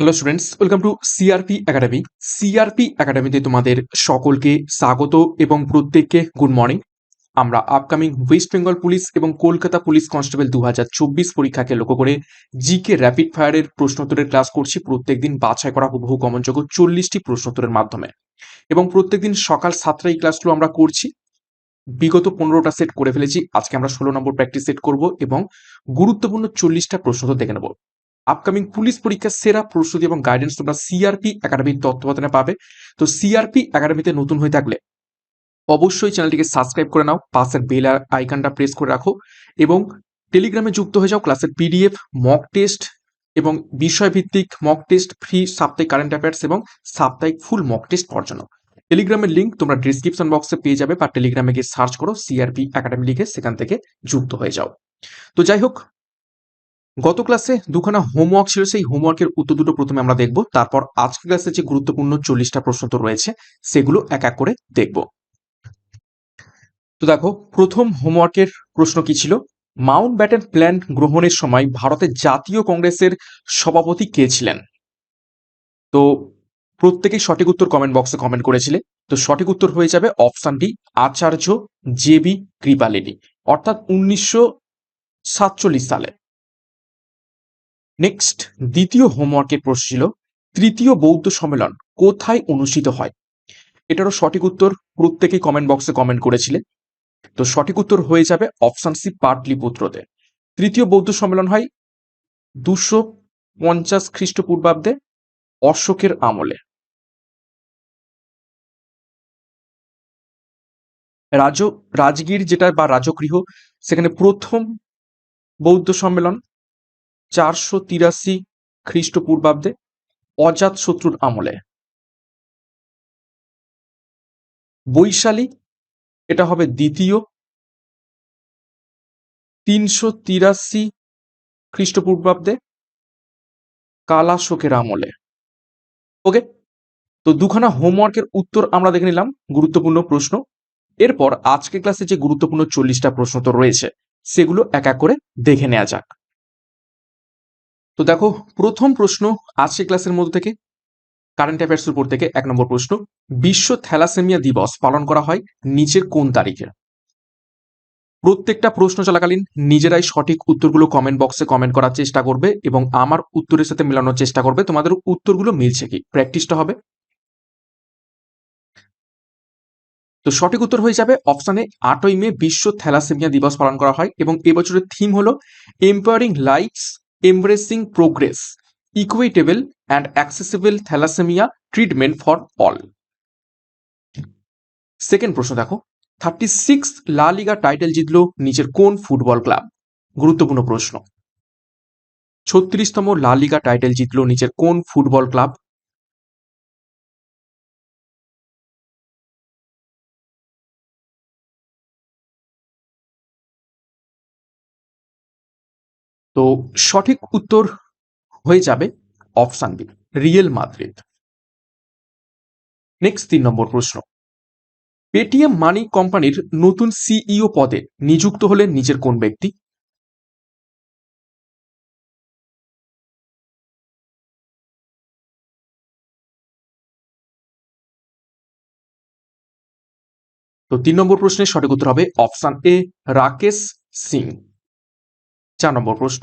Hello students welcome to CRP academy CRP একাডেমিতে তোমাদের সকলকে স্বাগত এবং প্রত্যেককে গুড মর্নিং আমরা আপকামিং ওয়েস্ট বেঙ্গল পুলিশ এবং কলকাতা পুলিশ কনস্টেবল দু হাজার চব্বিশ পরীক্ষাকে লক্ষ্য করে জিকে র্যাপিড ফায়ারের প্রশ্নোত্তরের ক্লাস করছি। প্রত্যেকদিন বাছাই করা হুবহু কমনযোগ্য চল্লিশটি প্রশ্নোত্তরের মাধ্যমে। এবং প্রত্যেকদিন সকাল সাতটায় ক্লাসগুলো আমরা করছি। বিগত পনেরোটা সেট করে ফেলেছি। আজকে আমরা ষোলো নম্বর প্র্যাকটিস সেট করব এবং গুরুত্বপূর্ণ চল্লিশটা প্রশ্নোত্তর দেখে নেব। আপকামিং পুলিশ পরীক্ষার সেরা প্রস্তুতি এবং গাইডেন্স তোমরা সিআরপি একাডেমির তত্ত্বাবধানে পাবে। তো সিআরপি একাডেমিতে নতুন হয়ে থাকলে অবশ্যই চ্যানেলটিকে সাবস্ক্রাইব করে নাও, পাশের বেল আইকনটা প্রেস করে রাখো এবং টেলিগ্রামে যুক্ত হয়ে যাও ক্লাসের পিডিএফ মক টেস্ট এবং বিষয়ভিত্তিক মক টেস্ট ফ্রি সাপ্তাহিক কারেন্ট অ্যাফেয়ার্স এবং সাপ্তাহিক ফুল মক টেস্ট পাওয়ার জন্য। টেলিগ্রামের লিঙ্ক তোমরা ডিসক্রিপশন বক্সে পেয়ে যাবে বা টেলিগ্রামে গিয়ে সার্চ করো সিআরপি একাডেমি লিখে সেখান থেকে যুক্ত হয়ে যাও। তো যাই হোক গত ক্লাসে দুখানা হোমওয়ার্ক ছিল, সেই হোমওয়ার্কের উত্তর দুটো প্রথমে আমরা দেখব। তারপর আজকের ক্লাসে যে গুরুত্বপূর্ণ চল্লিশটা প্রশ্ন তো রয়েছে, সেগুলো এক এক করে দেখব। তো দেখো, প্রথম হোমওয়ার্কের প্রশ্ন কি ছিল? মাউন্ট ব্যাটেন প্ল্যান গ্রহণের সময় ভারতের জাতীয় কংগ্রেসের সভাপতি কে ছিলেন? তো প্রত্যেকেই সঠিক উত্তর কমেন্ট বক্সে কমেন্ট করেছিলে। তো সঠিক উত্তর হয়ে যাবে অপশানটি আচার্য জে জেবি কৃপালিনী। অর্থাৎ উনিশশো সাতচল্লিশ সালে। নেক্সট দ্বিতীয় হোমওয়ার্কের প্রশ্ন ছিল, তৃতীয় বৌদ্ধ সম্মেলন কোথায় অনুষ্ঠিত হয়? এটারও সঠিক উত্তর প্রত্যেকেই কমেন্ট বক্সে কমেন্ট করেছিলে। তো সঠিক উত্তর হয়ে যাবে অপশান সি পাটলিপুত্রতে। তৃতীয় বৌদ্ধ সম্মেলন হয় দুশো পঞ্চাশ খ্রিস্টপূর্বাব্দে অশোকের আমলে। রাজ, রাজগীর যেটা বা রাজগৃহ, সেখানে প্রথম বৌদ্ধ সম্মেলন চারশো তিরাশি খ্রিস্টপূর্বাব্দে অজাত শত্রুর আমলে। বৈশালী, এটা হবে দ্বিতীয়, তিনশো তিরাশি খ্রিস্টপূর্বাব্দে কালাশোকের আমলে। ওকে, তো দুখানা হোমওয়ার্কের উত্তর আমরা দেখে নিলাম, গুরুত্বপূর্ণ প্রশ্ন। এরপর আজকে ক্লাসে যে গুরুত্বপূর্ণ চল্লিশটা প্রশ্ন তো রয়েছে, সেগুলো এক এক করে দেখে নেওয়া যাক। তো দেখো, প্রথম প্রশ্ন আজকে ক্লাসের মধ্যে থেকে কারেন্ট অ্যাফেয়ার্স উপর থেকে এক নম্বর প্রশ্ন, বিশ্ব থ্যালাসেমিয়া দিবস পালন করা হয় নিচের কোন তারিখে? প্রত্যেকটা প্রশ্ন চলাকালীন নিজেরাই সঠিক উত্তরগুলো কমেন্ট বক্সে কমেন্ট করার চেষ্টা করবে এবং আমার উত্তরের সাথে মেলানোর চেষ্টা করবে। তোমাদের উত্তরগুলো মিলছে কি? প্র্যাকটিসটা হবে। তো সঠিক উত্তর হয়ে যাবে অপশানে আটই মে বিশ্ব থ্যালাসেমিয়া দিবস পালন করা হয় এবং এবছরের থিম হলো empowering lives embracing progress equitable and accessible thalassemia treatment for all second প্রশ্ন দেখো। থার্টি সিক্স লা লিগা টাইটেল জিতল নিচের কোন ফুটবল ক্লাব গুরুত্বপূর্ণ প্রশ্ন। ছত্রিশতম লা লিগা টাইটেল জিতল নিচের কোন ফুটবল ক্লাব তো সঠিক উত্তর হয়ে যাবে option B Real Madrid next তিন নম্বর প্রশ্ন। পেটিএম মানি কোম্পানির নতুন সিইও পদে নিযুক্ত হলেন নিজের কোন ব্যক্তি? তো তিন নম্বর প্রশ্নের সঠিক উত্তর হবে অপশান এ রাকেশ সিং চার নম্বর প্রশ্ন।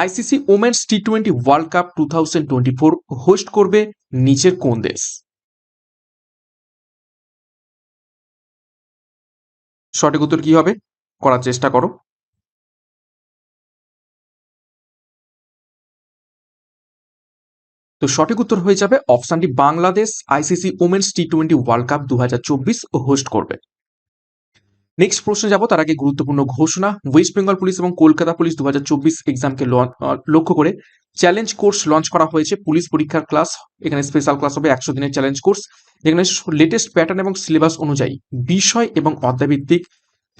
ICC women's T twenty world cup two thousand twenty four host করবে নিচের কোন দেশ? সঠিক উত্তর কি হবে? করার চেষ্টা করো। তো সঠিক উত্তর হয়ে যাবে, অপশানটি Bangladesh ICC women's T twenty world cup দু হাজার চব্বিশ হোস্ট করবে। নেক্সট প্রশ্নে যাব, তার আগে গুরুত্বপূর্ণ ঘোষণা। ওয়েস্ট বেঙ্গল পুলিশ এবং কলকাতা পুলিশ দু হাজার চব্বিশ এক্সামকে লক্ষ্য করে চ্যালেঞ্জ কোর্স লঞ্চ করা হয়েছে। পুলিশ পরীক্ষার ক্লাস এখানে স্পেশাল ক্লাস হবে, একশো দিনের চ্যালেঞ্জ কোর্স যেখানে লেটেস্ট প্যাটার্ন এবং সিলেবাস অনুযায়ী বিষয় এবং অধ্যাভিত্তিক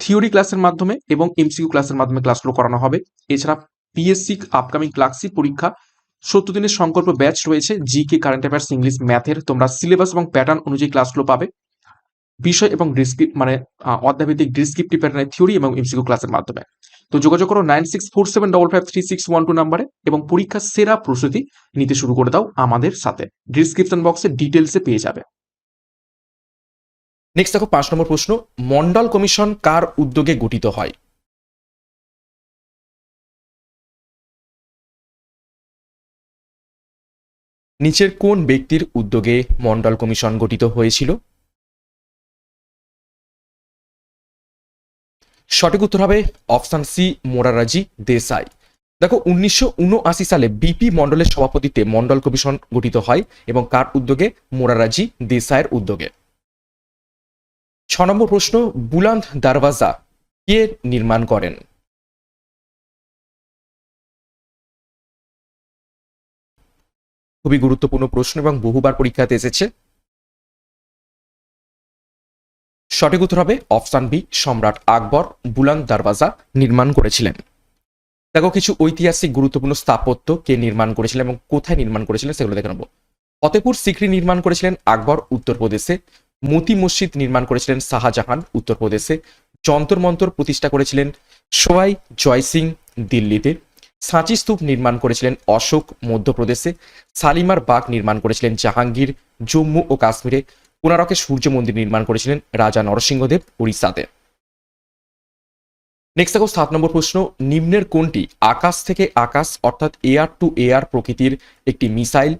থিওরি ক্লাসের মাধ্যমে এবং এমসিকিউ ক্লাসের মাধ্যমে ক্লাসগুলো করানো হবে। এছাড়া পিএসসি আপকামিং ক্লাসি পরীক্ষা, সত্তর দিনের সংকল্প ব্যাচ রয়েছে। G K current affairs English ম্যাথের তোমরা সিলেবাস এবং প্যাটার্ন অনুযায়ী ক্লাসগুলো পাবে। বিষয় এবং ডিসক্রিপ মানে আহ, অধ্যায়ভিত্তিক ডিসক্রিপটিভ প্যাটার্নের থিওরি এবং এমসিকিউ ক্লাসের মাধ্যমে। তো যোগাযোগ করো nine six four seven double five three six one two নাম্বারে এবং পরীক্ষার সেরা প্রস্তুতি নিতে শুরু করে দাও আমাদের সাথে। ডিসক্রিপশন বক্সে ডিটেলসে পেয়ে যাবে। নেক্সট দেখো পাঁচ নম্বর প্রশ্ন মন্ডল কমিশন কার উদ্যোগে গঠিত হয়? নিচের কোন ব্যক্তির উদ্যোগে মন্ডল কমিশন গঠিত হয়েছিল? সঠিক উত্তর হবে অপশন সি মোরারাজি দেসাই দেখো, উনিশশো ঊনআশি সালে বিপি মন্ডলের সভাপতিত্বে মন্ডল কমিশন গঠিত হয় এবং কার উদ্যোগে? মোরারাজি দেসাইয়ের উদ্যোগে। ছ নম্বর প্রশ্ন বুলান্দ দারওয়াজা কে নির্মাণ করেন? খুবই গুরুত্বপূর্ণ প্রশ্ন এবং বহুবার পরীক্ষাতে এসেছে। সঠিক উত্তর হবে অপশান বি, সম্রাট আকবর, বুলান্দ দারওয়াজা নির্মাণ করেছিলেন। দেখো, কিছু ঐতিহাসিক গুরুত্বপূর্ণ স্থাপত্য কে নির্মাণ করেছিলেন এবং কোথায় নির্মাণ করেছিলেন সেগুলো দেখে নেব। ফতেপুর সিকরি নির্মাণ করেছিলেন আকবর উত্তরপ্রদেশে মতি মসজিদ নির্মাণ করেছিলেন শাহজাহান উত্তরপ্রদেশে যন্তর মন্তর প্রতিষ্ঠা করেছিলেন সোয়াই জয় সিং দিল্লিতে, সাঁচি স্তূপ নির্মাণ করেছিলেন অশোক মধ্যপ্রদেশে সালিমার বাগ নির্মাণ করেছিলেন জাহাঙ্গীর, জম্মু ও কাশ্মীরে কোনারকে সূর্য মন্দির নির্মাণ করেছিলেন রাজা নরসিংহদেব উড়িষ্যাতে। নেক্সট দেখো, সাত নম্বর প্রশ্ন, নিম্নের কোনটি? আকাশ থেকে আকাশ, অর্থাৎ এয়ার টু এয়ার প্রকৃতির একটি মিসাইল।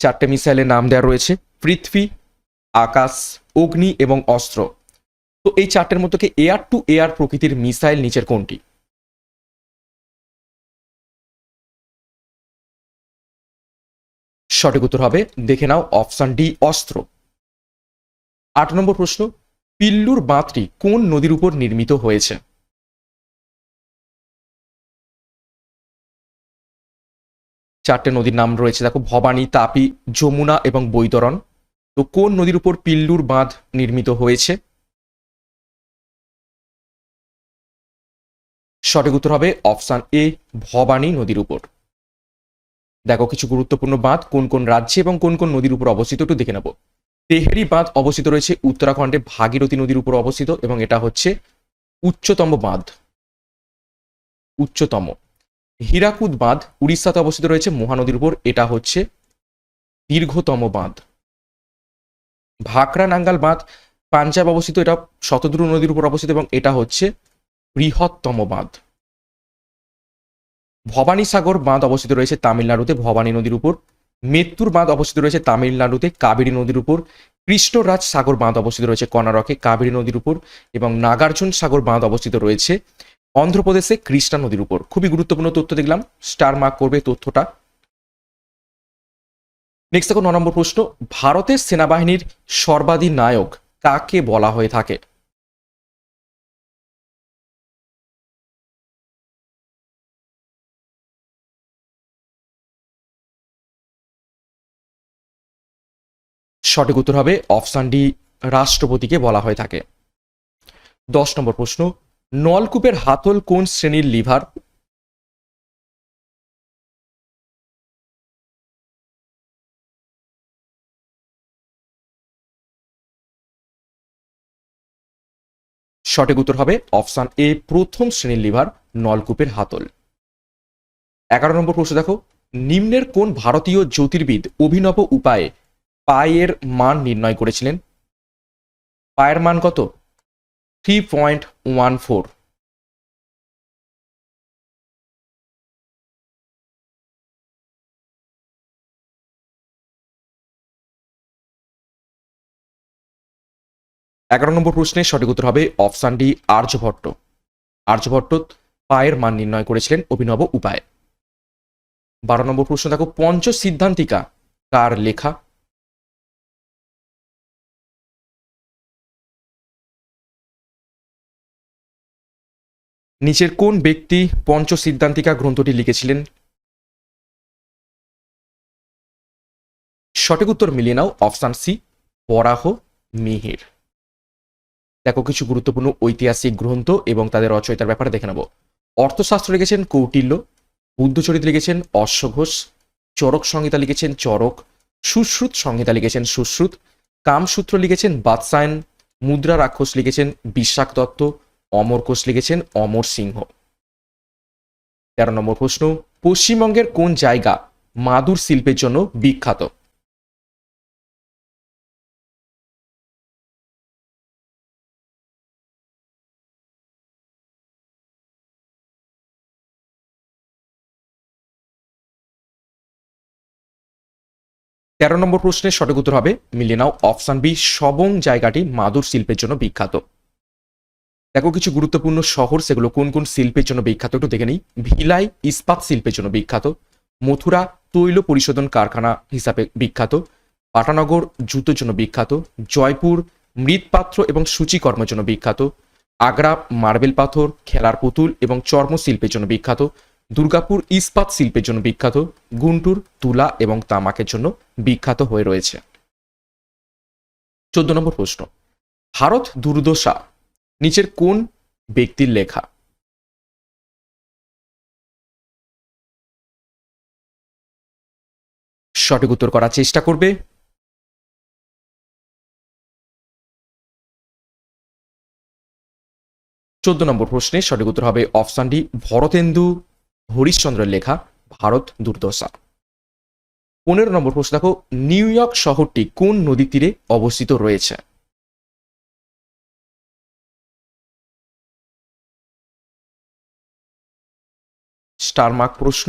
চারটে মিসাইলের নাম দেওয়া রয়েছে, পৃথ্বী, আকাশ, অগ্নি এবং অস্ত্র। তো এই চারটের মধ্যে এয়ার টু এয়ার প্রকৃতির মিসাইল নিচের কোনটি? সঠিক উত্তর হবে, দেখে নাও অপশন ডি, অস্ত্র। আট নম্বর প্রশ্ন, পিল্লুর বাঁধটি কোন নদীর উপর নির্মিত হয়েছে? চারটে নদীর নাম রয়েছে, দেখো, ভবানী, তাপি, যমুনা এবং বৈতরণ। তো কোন নদীর উপর পিল্লুর বাঁধ নির্মিত হয়েছে? সঠিক উত্তর হবে অপশান এ, ভবানী নদীর উপর। দেখো কিছু গুরুত্বপূর্ণ বাঁধ, কোন কোন রাজ্যে এবং কোন কোন নদীর উপর অবস্থিত একটু দেখে নেব। তেহরি বাঁধ অবস্থিত রয়েছে উত্তরাখণ্ডে, ভাগীরথী নদীর উপর অবস্থিত এবং এটা হচ্ছে উচ্চতম বাঁধ। উচ্চতম। হীরাকুদ বাঁধ উড়িষ্যাতে অবস্থিত রয়েছে, মহানদীর উপর, এটা হচ্ছে দীর্ঘতম বাঁধ। ভাকরা নাঙ্গাল বাঁধ, পাঞ্জাব অবস্থিত, এটা শতদ্রু নদীর উপর অবস্থিত এবং এটা হচ্ছে বৃহত্তম বাঁধ। ভবানী সাগর বাঁধ অবস্থিত রয়েছে তামিলনাড়ুতে, ভবানী নদীর উপর। মেত্তুর বাঁধ অবস্থিত রয়েছে তামিলনাড়ুতে, কাবেরী নদীর উপর। কৃষ্ণরাজ সাগর বাঁধ অবস্থিত রয়েছে কর্ণাটকে, কাবেরী নদীর উপর এবং নাগার্জুন সাগর বাঁধ অবস্থিত রয়েছে অন্ধ্রপ্রদেশে, কৃষ্ণা নদীর উপর। খুবই গুরুত্বপূর্ণ তথ্য দেখলাম, স্টার মার্ক করবে তথ্যটা। নেক্সট দেখো, ন নম্বর প্রশ্ন, ভারতের সেনাবাহিনীর সর্বাধিনায়ক কাকে বলা হয়ে থাকে? সঠিক উত্তর হবে অপশান ডি রাষ্ট্রপতিকে বলা হয়ে থাকে। দশ নম্বর প্রশ্ন, নলকূপের হাতল কোন শ্রেণির লিভার? সঠিক উত্তর হবে অপশান এ, প্রথম শ্রেণির লিভার, নলকূপের হাতল। এগারো নম্বর প্রশ্ন দেখো, নিম্নের কোন ভারতীয় জ্যোতির্বিদ অভিনব উপায়ে পায়ের মান নির্ণয় করেছিলেন। পায়ের মান কত? থ্রি পয়েন্ট ওয়ান ফোর এগারো নম্বর প্রশ্নের সঠিক উত্তর হবে অপশান ডি, আর্যভট্ট। আর্যভট্ট পায়ের মান নির্ণয় করেছিলেন অভিনব উপায়ে। বারো নম্বর প্রশ্ন দেখো পঞ্চ সিদ্ধান্তিকা কার লেখা? নিচের কোন ব্যক্তি পঞ্চ সিদ্ধান্তিকা গ্রন্থটি লিখেছিলেন? সঠিক উত্তর মিলিয়ে নাও, অপশান সি বরাহ মিহির। দেখো, কিছু গুরুত্বপূর্ণ ঐতিহাসিক গ্রন্থ এবং তাদের রচয়িতার ব্যাপারে দেখে নেব। অর্থশাস্ত্র লিখেছেন কৌটিল্য, বুদ্ধচরিত লিখেছেন অশ্বঘোষ চরক সংহিতা লিখেছেন চরক, সুশ্রুত সংহিতা লিখেছেন সুশ্রুত, কামসূত্র লিখেছেন বাদসায়ন মুদ্রা রাক্ষস লিখেছেন বিশ্বাক দত্ত অমর কোষ লিখেছেন অমর সিংহ। তেরো নম্বর প্রশ্ন, পশ্চিমবঙ্গের কোন জায়গা মাদুর শিল্পের জন্য বিখ্যাত? তেরো নম্বর প্রশ্নের সঠিক উত্তর হবে, মিলিয়ে নাও অপশন বি, সবং জায়গাটি মাদুর শিল্পের জন্য বিখ্যাত। দেখো কিছু গুরুত্বপূর্ণ শহর, সেগুলো কোন কোন শিল্পের জন্য বিখ্যাত একটু দেখে নিই। ভিলাই ইস্পাত শিল্পের জন্য বিখ্যাত। মথুরা তৈল পরিশোধন কারখানা হিসাবে বিখ্যাত। পাটানগর জুতোর জন্য বিখ্যাত। জয়পুর মৃৎপাত্র এবং সূচিকর্মের জন্য বিখ্যাত। আগ্রা মার্বেল পাথর, খেলার পুতুল এবং চর্ম শিল্পের জন্য বিখ্যাত। দুর্গাপুর ইস্পাত শিল্পের জন্য বিখ্যাত। গুন্টুর, তুলা এবং তামাকের জন্য বিখ্যাত হয়ে রয়েছে। চোদ্দ নম্বর প্রশ্ন। ভারত দুর্দশা নিচের কোন ব্যক্তির লেখা? সঠিক উত্তর করার চেষ্টা করবে। চোদ্দ নম্বর প্রশ্নে সঠিক উত্তর হবে অপশন ডি, ভরতেন্দু হরিশ্চন্দ্রের লেখা, ভারত দুর্দশা। পনেরো নম্বর প্রশ্ন দেখো, নিউ ইয়র্ক শহরটি কোন নদীর তীরে অবস্থিত রয়েছে? স্টার মার্ক প্রশ্ন।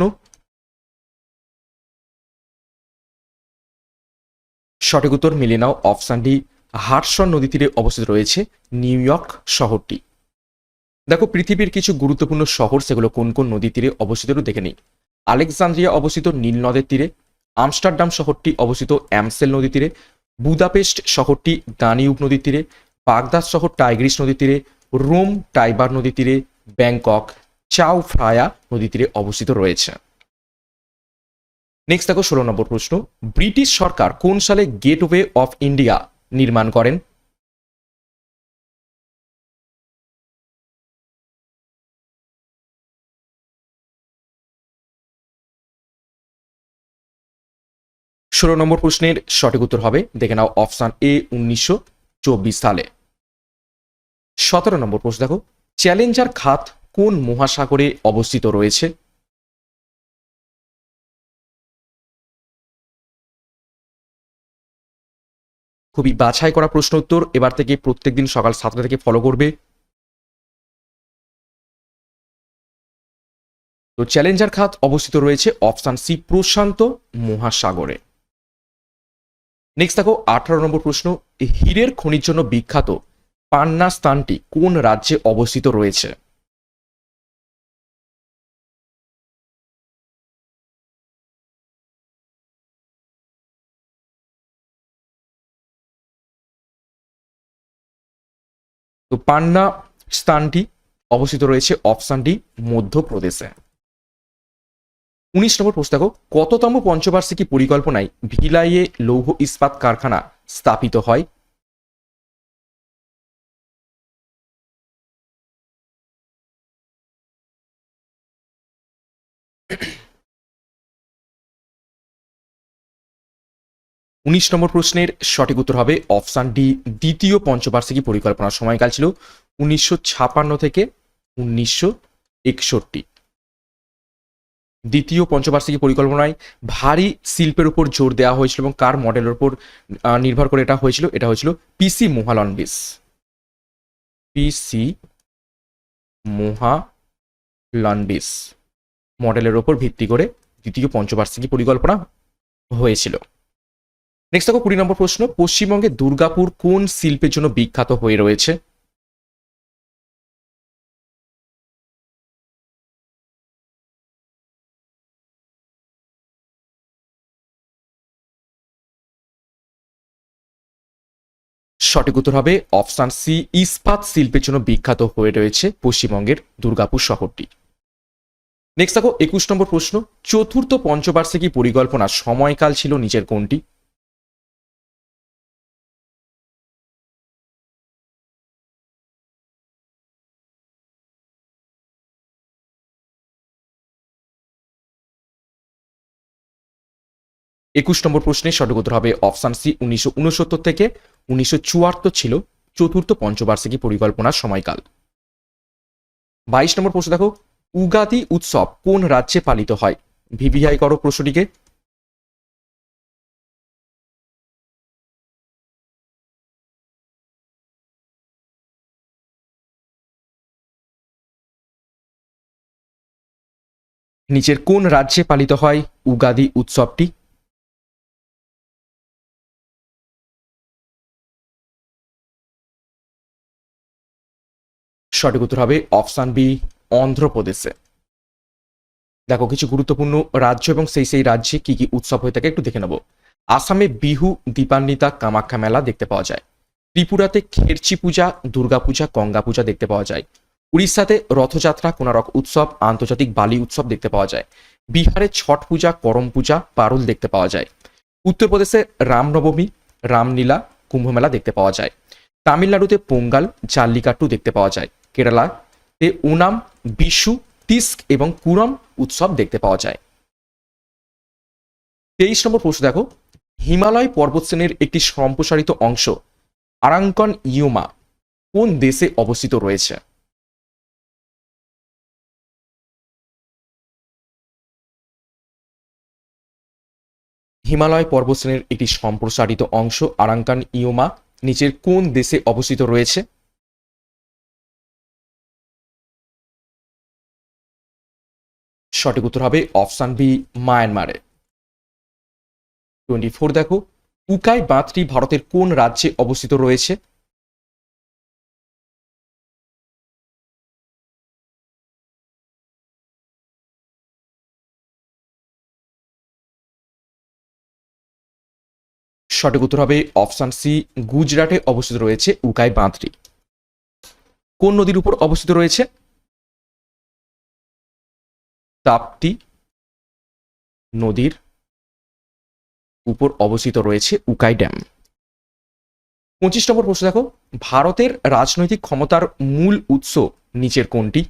সঠিক উত্তর মিলিয়ে নাও অপশন ডি হার্সন নদী তীরে অবস্থিত রয়েছে নিউ ইয়র্ক শহরটি। দেখো, পৃথিবীর কিছু গুরুত্বপূর্ণ শহর, সেগুলো কোন কোন নদী তীরে অবস্থিত দেখে নিই। আলেকজান্দ্রিয়া অবস্থিত নীল নদের তীরে, আমস্টারডাম শহরটি অবস্থিত অ্যামসেল নদী তীরে, বুদাপেস্ট শহরটি দানিউব নদীর তীরে, বাগদাদ শহর টাইগ্রিস নদীর তীরে, রোম টাইবার নদী তীরে, ব্যাংকক চাও ফ্রায়া নদী তীরে অবস্থিত রয়েছে। নেক্সট দেখো ষোলো নম্বর প্রশ্ন, ব্রিটিশ সরকার কোন সালে গেটওয়ে অফ ইন্ডিয়া নির্মাণ করেন? ষোলো নম্বর প্রশ্নের সঠিক উত্তর হবে, দেখে নাও অপশান এ উনিশশো চব্বিশ সালে। সতেরো নম্বর প্রশ্ন দেখো, চ্যালেঞ্জার খাত কোন মহাসাগরে অবস্থিত রয়েছে? খুবই বাছাই করা প্রশ্ন উত্তর, এবার থেকে প্রত্যেকদিন সকাল সাতটা থেকে ফলো করবে। তো চ্যালেঞ্জার খাত অবস্থিত রয়েছে অপশান সি প্রশান্ত মহাসাগরে। নেক্সট দেখো, আঠারো নম্বর প্রশ্ন হীরের খনির জন্য বিখ্যাত পান্না স্থানটি কোন রাজ্যে অবস্থিত রয়েছে? তো পান্না স্থানটি অবস্থিত রয়েছে অপশানটি মধ্যপ্রদেশে। উনিশ নম্বর প্রশ্ন দেখো, কততম পঞ্চবার্ষিকী পরিকল্পনায় ভিলাইয়ে লৌহ ইস্পাত কারখানা স্থাপিত হয়? উনিশ নম্বর প্রশ্নের সঠিক উত্তর হবে অপশান ডি, দ্বিতীয় পঞ্চবার্ষিকী পরিকল্পনার সময়কাল ছিল উনিশশো ছাপান্ন থেকে উনিশশো একষট্টি। দ্বিতীয় পঞ্চবার্ষিকী পরিকল্পনায় ভারী শিল্পের উপর জোর দেওয়া হয়েছিল এবং কার মডেলের উপর নির্ভর করে এটা হয়েছিল এটা হয়েছিল পিসি মোহালনবিস পিসি মোহালনবিস মডেলের উপর ভিত্তি করে দ্বিতীয় পঞ্চবার্ষিকী পরিকল্পনা হয়েছিল। নেক্সট দেখো কুড়ি নম্বর প্রশ্ন, পশ্চিমবঙ্গে দুর্গাপুর কোন শিল্পের জন্য বিখ্যাত হয়ে রয়েছে? সঠিক উত্তর হবে অপশান সি ইস্পাত শিল্পের জন্য বিখ্যাত হয়ে রয়েছে পশ্চিমবঙ্গের দুর্গাপুর শহরটি। নেক্সট দেখো একুশ নম্বর প্রশ্ন, চতুর্থ পঞ্চবার্ষিকী পরিকল্পনার সময়কাল ছিল নিচের কোনটি? একুশ নম্বর প্রশ্নের সঠিক উত্তর হবে অপশান সি উনিশশো উনসত্তর থেকে উনিশশো চুয়াত্তর ছিল চতুর্থ পঞ্চবার্ষিকী পরিকল্পনার সময়কাল। বাইশ নম্বর প্রশ্ন দেখো, উগাদি উৎসব কোন রাজ্যে পালিত হয়? ভিভিআই করো প্রশ্নটিকে। নিচের কোন রাজ্যে পালিত হয় উগাদি উৎসবটি? সঠিক উত্তর হবে অপশান বি, অন্ধ্রপ্রদেশে। দেখো, কিছু গুরুত্বপূর্ণ রাজ্য এবং সেই সেই রাজ্যে কি কি উৎসব হয়ে থাকে একটু দেখে নেব। আসামে বিহু, দীপান্বিতা, কামাখ্যা মেলা দেখতে পাওয়া যায়। ত্রিপুরাতে খেরচি পূজা দুর্গাপূজা গঙ্গা পূজা দেখতে পাওয়া যায়। উড়িষ্যাতে রথযাত্রা কোনারক উৎসব, আন্তর্জাতিক বালি উৎসব দেখতে পাওয়া যায়। বিহারে ছট পূজা, করম পূজা, পারুল দেখতে পাওয়া যায়। উত্তরপ্রদেশে রামনবমী, রামলীলা কুম্ভমেলা দেখতে পাওয়া যায়। তামিলনাড়ুতে পোঙ্গাল, জাল্লিকাট্টু দেখতে পাওয়া যায়। কেরালাতে ওনাম বিশু, তিস্ক এবং কুরম উৎসব দেখতে পাওয়া যায়। তেইশ নম্বর প্রশ্ন দেখো। হিমালয় পর্বতশ্রেণীর একটি সম্প্রসারিত অংশ, আরাঙ্কন ইউমা, কোন দেশে অবস্থিত রয়েছে? হিমালয় পর্বতশ্রেণীর একটি সম্প্রসারিত অংশ, আরাঙ্কান ইয়োমা নিচের কোন দেশে অবস্থিত রয়েছে? সঠিক উত্তর হবে অপশান বি, মায়ানমারে। টোয়েন্টি ফোর, দেখো, উকাই বাঁধটি ভারতের কোন রাজ্যে অবস্থিত রয়েছে? সঠিক উত্তর হবে অপশান সি, গুজরাটে অবস্থিত রয়েছে উকাই বাঁধটি। কোন নদীর উপর অবস্থিত রয়েছে? তাপ্তি নদীর উপর অবস্থিত রয়েছে উকাই ড্যাম। পঁচিশ নম্বর প্রশ্ন দেখো, ভারতের রাজনৈতিক ক্ষমতার মূল উৎস নিচের কোনটি?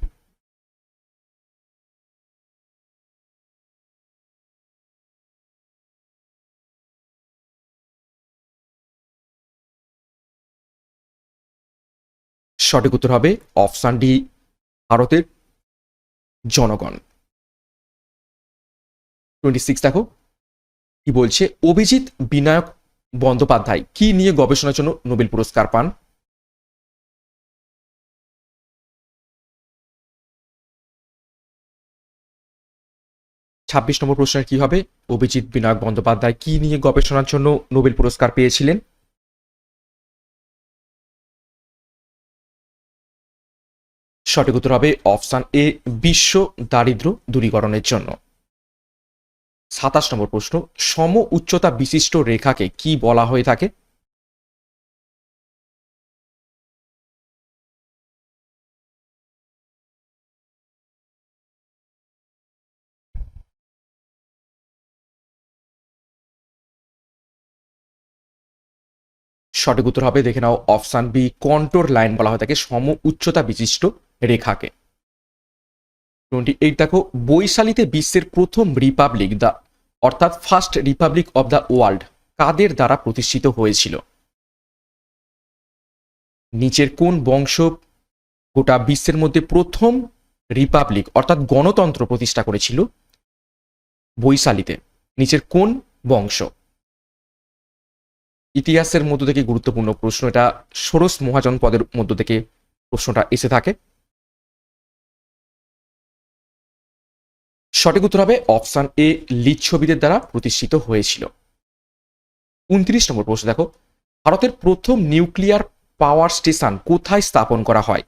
সঠিক উত্তর হবে অপশান ডি, ভারতের জনগণ। টোয়েন্টি সিক্স দেখো। কি বলছে? অভিজিৎ বিনায়ক বন্দ্যোপাধ্যায়, কি নিয়ে গবেষণার জন্য নোবেল পুরস্কার পান? ছাব্বিশ নম্বর প্রশ্নের কি হবে? অভিজিৎ বিনায়ক বন্দ্যোপাধ্যায় কি নিয়ে গবেষণার জন্য নোবেল পুরস্কার পেয়েছিলেন? সঠিক উত্তর হবে অপশান এ, বিশ্ব দারিদ্র দূরীকরণের জন্য। সাতাশ নম্বর প্রশ্ন, সম উচ্চতা বিশিষ্ট রেখাকে কি বলা হয়ে থাকে? সঠিক উত্তর হবে, দেখে নাও, অপশান বি কন্টোর লাইন বলা হয়ে থাকে সম উচ্চতা বিশিষ্ট রেখাকে। টোয়েন্টি এইট দেখো, বৈশালীতে বিশ্বের প্রথম রিপাবলিক, দ্য অর্থাৎ first republic of the world, কাদের দ্বারা প্রতিষ্ঠিত হয়েছিল? নিচের কোন বংশ গোটা বিশ্বের মধ্যে প্রথম রিপাবলিক, অর্থাৎ গণতন্ত্র প্রতিষ্ঠা করেছিল? বৈশালীতে। নিচের কোন বংশ? ইতিহাসের মধ্য থেকে গুরুত্বপূর্ণ প্রশ্ন, এটা ষোড়শ মহাজন পদের মধ্য থেকে প্রশ্নটা এসে থাকে। সঠিক উত্তর হবে অপশান এ লিচ্ছবিদের দ্বারা প্রতিষ্ঠিত হয়েছিল। উনত্রিশ নম্বর প্রশ্ন দেখো। ভারতের প্রথম নিউক্লিয়ার পাওয়ার স্টেশন কোথায় স্থাপন করা হয়?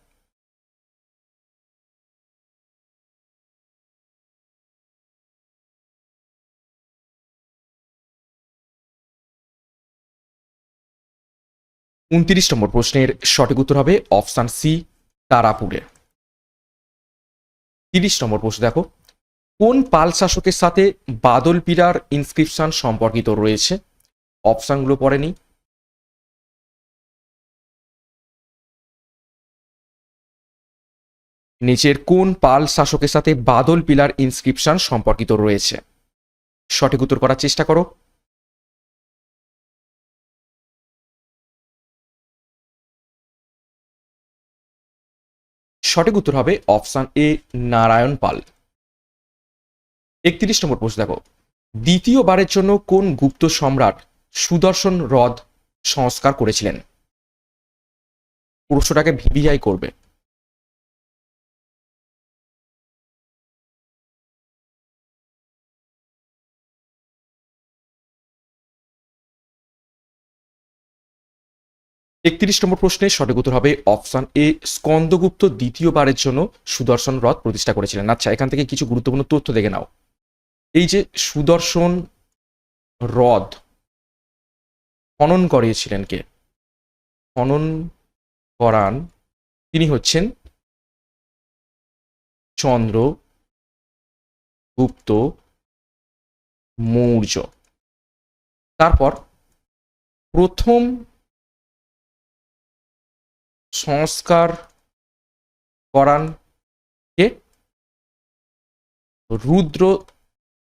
উনত্রিশ নম্বর প্রশ্নের সঠিক উত্তর হবে অপশান সি, তারাপুরে। তিরিশ নম্বর প্রশ্ন দেখো। কোন পাল শাসকের সাথে বাদল পীড়ার ইনস্ক্রিপশন সম্পর্কিত রয়েছে? অপশানগুলো পড়েনি নিচের কোন পাল শাসকের সাথে বাদল পিলার ইনস্ক্রিপশন সম্পর্কিত রয়েছে? সঠিক উত্তর করার চেষ্টা করো। সঠিক উত্তর হবে অপশান এ, নারায়ণ পাল। একত্রিশ নম্বর প্রশ্ন দেখো। দ্বিতীয়বারের জন্য কোন গুপ্ত সম্রাট সুদর্শন হ্রদ সংস্কার করেছিলেন? প্রশ্নটাকে ভিভিআই করবে। একত্রিশ নম্বর প্রশ্নে সঠিক উত্তর হবে অপশন এ, স্কন্দগুপ্ত দ্বিতীয়বারের জন্য সুদর্শন হ্রদ প্রতিষ্ঠা করেছিলেন। আচ্ছা এখান থেকে কিছু গুরুত্বপূর্ণ তথ্য দেখে নাও। এই যে সুদর্শন হ্রদ খনন করিয়েছিলেন কে? খনন করান তিনি হচ্ছেন চন্দ্র গুপ্ত মৌর্য। তারপর প্রথম সংস্কার করান কে? রুদ্র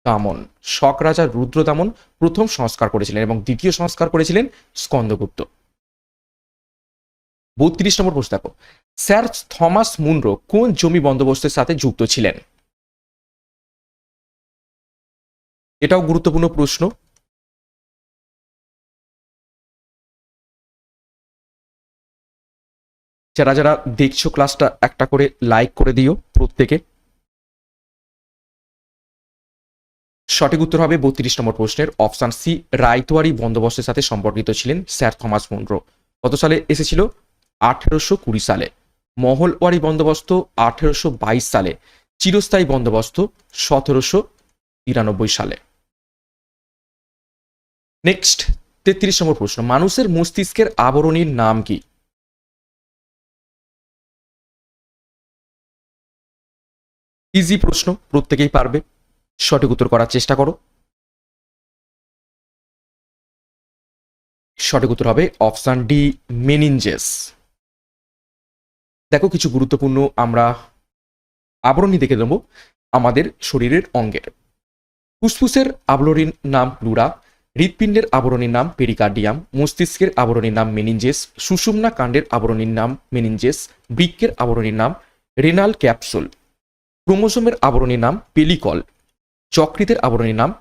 দামন শক রাজা রুদ্র দামন প্রথম সংস্কার করেছিলেন এবং দ্বিতীয় সংস্কার করেছিলেন স্কন্দগুপ্ত। বত্রিশ নম্বর প্রশ্ন দেখো। স্যার থমাস মুনরো কোন জমি বন্দোবস্তের সাথে যুক্ত ছিলেন? এটাও গুরুত্বপূর্ণ প্রশ্ন। যারা যারা দেখছ ক্লাসটা একটা করে লাইক করে দিও প্রত্যেকে। সঠিক উত্তর হবে বত্রিশ নম্বর প্রশ্নের অপশান সি, রায়তোয়ারি বন্দোবস্তের সাথে সম্পর্কিত ছিলেন স্যার থমাস মুনরো কত সালে এসেছিল? আঠেরোশো কুড়ি সালে। মহলওয়ারি বন্দোবস্ত, আঠেরোশো বাইশ সালে। চিরস্থায়ী বন্দোবস্ত, সতেরোশো তিরানব্বই সালে। নেক্সট, তেত্রিশ নম্বর প্রশ্ন। মানুষের মস্তিষ্কের আবরণীর নাম কি? ইজি প্রশ্ন, প্রত্যেকেই পারবে। সঠিক উত্তর করার চেষ্টা করো। সঠিক উত্তর হবে অপশান ডি মেনিনজেস দেখো কিছু গুরুত্বপূর্ণ আমরা আবরণী দেখে দেবো আমাদের শরীরের অঙ্গের। ফুসফুসের আবরণীর নাম প্লুরা হৃৎপিণ্ডের আবরণীর নাম পেরিকার্ডিয়াম মস্তিষ্কের আবরণীর নাম মেনিনজেস সুষুম্না কাণ্ডের আবরণীর নাম মেনিনজেস বৃক্কের আবরণীর নাম রেনাল ক্যাপসুল ক্রোমোসোমের আবরণীর নাম পেলিকল যকৃতের আবরণীর নাম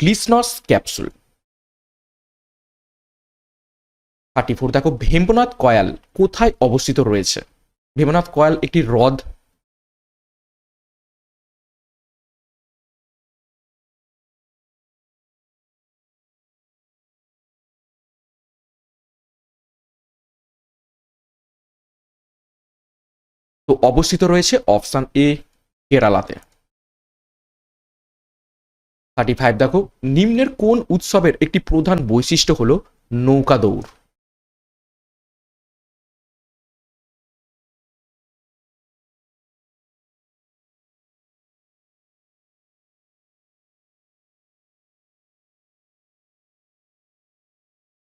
গ্লিসনস ক্যাপসুল। থার্টি ফোর দেখো ভেম্বনাথ কয়াল কোথায় অবস্থিত রয়েছে? ভেম্বনাথ কয়াল একটি হ্রদ। তো অবস্থিত রয়েছে অপশান এ, কেরালাতে। থার্টি ফাইভ দেখো, নিম্নের কোন উৎসবের একটি প্রধান বৈশিষ্ট্য হলো নৌকা দৌড়।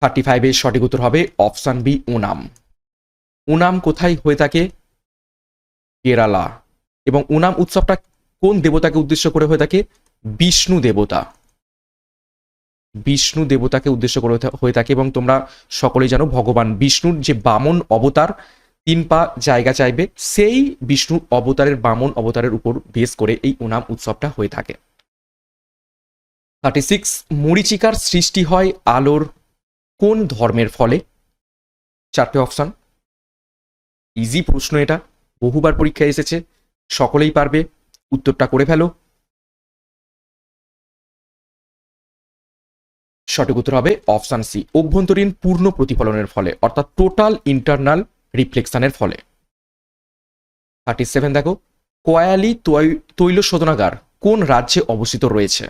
থার্টি ফাইভের সঠিক উত্তর হবে অপশান বি, ওনাম। ওনাম কোথায় হয়ে থাকে? কেরালা। এবং ওনাম উৎসবটা কোন দেবতাকে উদ্দেশ্য করে হয়ে থাকে? বিষ্ণু দেবতা। বিষ্ণু দেবতাকে উদ্দেশ্য করে হয়ে থাকে এবং তোমরা সকলেই জানো ভগবান বিষ্ণুর যে বামন অবতার, তিন পা জায়গা চাইবে, সেই বিষ্ণু অবতারের বামন অবতারের উপর বেস করে এই ওনাম উৎসবটা হয়ে থাকে। থার্টি সিক্স মরিচিকার সৃষ্টি হয় আলোর কোন ধর্মের ফলে? চারটে অপশন ইজি প্রশ্ন এটা, বহুবার পরীক্ষায় এসেছে, সকলেই পারবে, উত্তরটা করে ফেলো। সঠিক উত্তর হবে অপশান সি অভ্যন্তরীণ পূর্ণ প্রতিফলনের ফলে, অর্থাৎ টোটাল ইন্টারনাল রিফ্লেকশনের ফলে। থার্টি সেভেন দেখো, কয়ালি তৈল শোধনাগার কোন রাজ্যে অবস্থিত রয়েছে?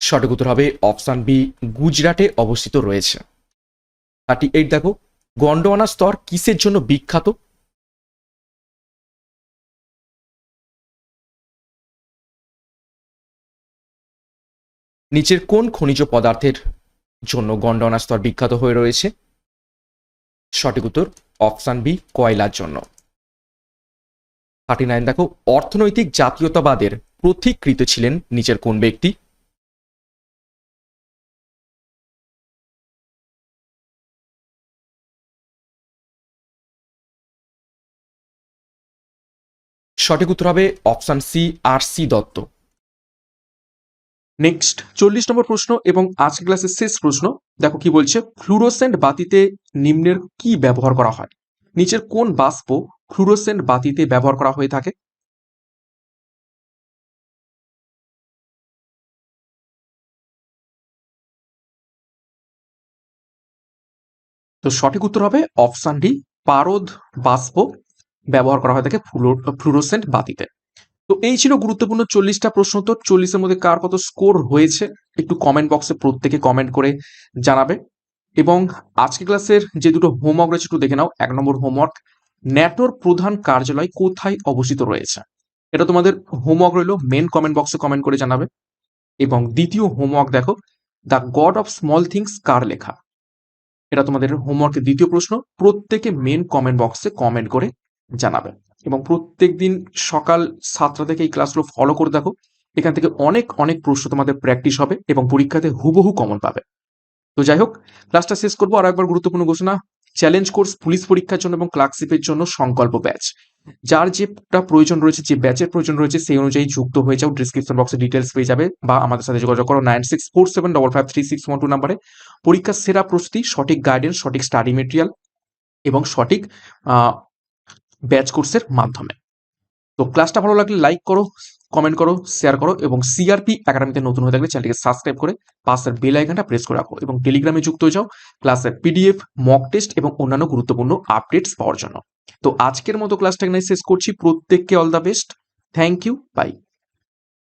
সঠিক উত্তর হবে অপশান বি গুজরাটে অবস্থিত রয়েছে। থার্টি এইট দেখো, গন্ডোয়ানা স্তর কিসের জন্য বিখ্যাত? নিচের কোন খনিজ পদার্থের জন্য গন্ডোয়ানা স্তর বিখ্যাত হয়ে রয়েছে? সঠিক উত্তর, অপশান বি, কয়লার জন্য। থার্টি নাইন দেখো, অর্থনৈতিক জাতীয়তাবাদের প্রতিকৃত ছিলেন নিচের কোন ব্যক্তি? সঠিক উত্তর হবে option C, R C Dutta. Next, চল্লিশ নম্বর প্রশ্ন এবং আজকে ক্লাসের শেষ প্রশ্ন। দেখো কি বলছে, ফ্লুরোসেন্ট বাতিতে নিম্নের কি ব্যবহার করা হয়? নিচের কোন বাষ্প ফ্লুরোসেন্ট বাতিতে ব্যবহার করা হয়ে থাকে? তো সঠিক উত্তর হবে অপশন ডি, পারদ বাষ্প ব্যবহার করা হয়ে থাকে ফ্লুরোসেন্ট বাতিতে। তো এই ছিল গুরুত্বপূর্ণ চল্লিশটা প্রশ্ন। তো চল্লিশের মধ্যে কার কত স্কোর হয়েছে একটু কমেন্ট বক্সে প্রত্যেকে কমেন্ট করে জানাবে। এবং আজকে ক্লাসের যে দুটো হোমওয়ার্ক রয়েছে একটু দেখে নাও। এক নম্বর হোমওয়ার্ক ন্যাটোর প্রধান কার্যালয় কোথায় অবস্থিত রয়েছে? এটা তোমাদের হোমওয়ার্ক রইল মেন কমেন্ট বক্সে কমেন্ট করে জানাবে। এবং দ্বিতীয় হোমওয়ার্ক দেখো the God of Small Things কার লেখা? এটা তোমাদের হোমওয়ার্কের দ্বিতীয় প্রশ্ন। প্রত্যেকে মেন কমেন্ট বক্সে কমেন্ট করে জানাবে এবং প্রত্যেক দিন সকাল সাতটা থেকে এই ক্লাসগুলো ফলো করে দেখো, এখান থেকে অনেক অনেক প্রশ্ন তোমাদের প্র্যাকটিস হবে এবং পরীক্ষাতে হুবহু কমন পাবে। তো যাই হোক ক্লাসটা শেষ করব। আর একবার গুরুত্বপূর্ণ ঘোষণা চ্যালেঞ্জ কোর্স পুলিশ পরীক্ষার জন্য এবং ক্লার্কশিপের জন্য সংকল্প ব্যাচ যার যেটা প্রয়োজন রয়েছে, যে ব্যাচের প্রয়োজন রয়েছে, সেই অনুযায়ী যুক্ত হয়ে যাও। ডিসক্রিপশন বক্সে ডিটেলস পেয়ে যাবে বা আমাদের সাথে যোগাযোগ করো nine six four seven double five three six one two নাম্বারে পরীক্ষার সেরা প্রস্তুতি, সঠিক গাইডেন্স সঠিক স্টাডি মেটেরিয়াল এবং সঠিক ব্যাচ কোর্সের মাধ্যমে। তো ক্লাসটা ভালো লাগলে লাইক করো কমেন্ট করো শেয়ার করো এবং সিআরপি একাডেমিতে নতুন হয়ে থাকলে চ্যানেলটিকে সাবস্ক্রাইব করে পাশের বেল আইকনটা প্রেস করে রাখো এবং টেলিগ্রামে যুক্ত হয়ে যাও ক্লাসের পিডিএফ মক টেস্ট এবং অন্যান্য গুরুত্বপূর্ণ আপডেটস পাওয়ার জন্য। তো আজকের মতো ক্লাসটা এখানে শেষ করছি। প্রত্যেককে all the best thank you bye